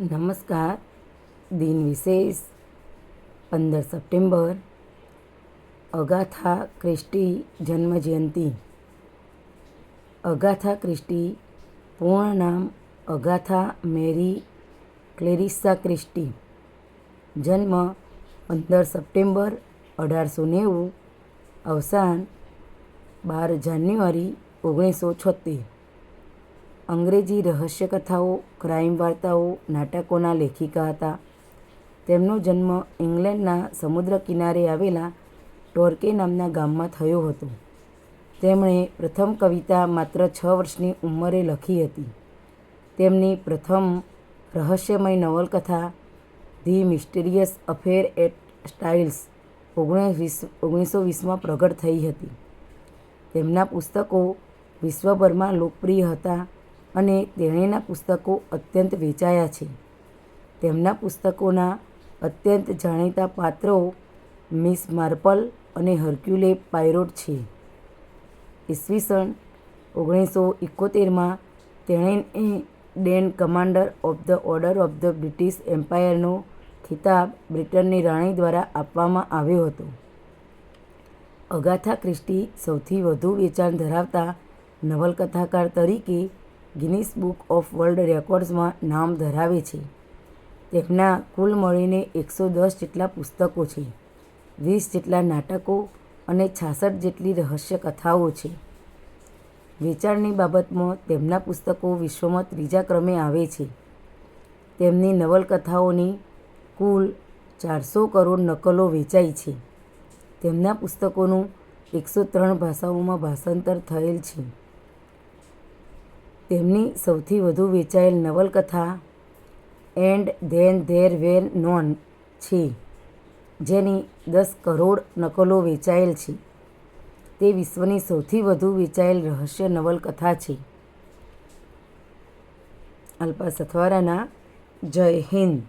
નમસ્કાર. દિન વિશેષ પંદર સપ્ટેમ્બર, અગાથા ક્રિસ્ટી જન્મજયંતિ. અગાથા ક્રિસ્ટી પૂર્ણ નામ અગાથા મેરી ક્લેરિસા ક્રિસ્ટી જન્મ પંદર સપ્ટેમ્બર, અઢારસો નેવું, અવસાન બાર જાન્યુઆરી, ઓગણીસો છોતેર અંગ્રેજી રહસ્યકથાઓ ક્રાઇમ વાર્તાઓ નાટકોના લેખિકા હતા. તેમનો જન્મ ઇંગ્લેન્ડના સમુદ્ર કિનારે આવેલા ટોર્કે નામના ગામમાં થયો હતો. તેમણે પ્રથમ કવિતા માત્ર છ વર્ષની ઉંમરે લખી હતી. તેમની પ્રથમ રહસ્યમય નવલકથા, the mysterious affair at Styles ઓગણીસ ઓગણીસો વીસમાં પ્રગટ થઈ હતી. તેમના પુસ્તકો વિશ્વભરમાં લોકપ્રિય હતા. અને તેણીના પુસ્તકો અત્યંત વેચાયા છે. તેમના પુસ્તકોના અત્યંત જાણીતા પાત્રો મિસ માર્પલ અને હર્ક્યુલે પાયરોટ છે. ઈસવીસન ઓગણીસો એકોતેરમાં તેણીને dame commander of the order of the British એમ્પાયરનો ખિતાબ બ્રિટનની રાણી દ્વારા આપવામાં આવ્યો હતો. અગાથા ક્રિસ્ટી સૌથી વધુ વેચાણ ધરાવતા નવલકથાકાર તરીકે ગિનિસ બુક ઓફ વર્લ્ડ રેકોર્ડ્સમાં નામ ધરાવે છે. તેમના કુલ મળીને એકસો દસ જેટલા પુસ્તકો છે. વીસ જેટલા નાટકો અને છાસઠ જેટલી રહસ્યકથાઓ છે. વેચાણની બાબતમાં તેમના પુસ્તકો વિશ્વમાં ત્રીજા ક્રમે આવે છે. તેમની નવલકથાઓની કુલ ચારસો કરોડ નકલો વેચાઈ છે. તેમના પુસ્તકોનું એકસો ત્રણ ભાષાઓમાં ભાષાંતર થયેલ છે. તેમની સૌથી વધુ વેચાયેલ નવલકથા and then there were none છે, જેની દસ કરોડ નકલો વેચાયેલ છે. તે વિશ્વની સૌથી વધુ વેચાયેલ રહસ્ય નવલકથા છે. અલ્પા સથવારાના જય હિન્દ.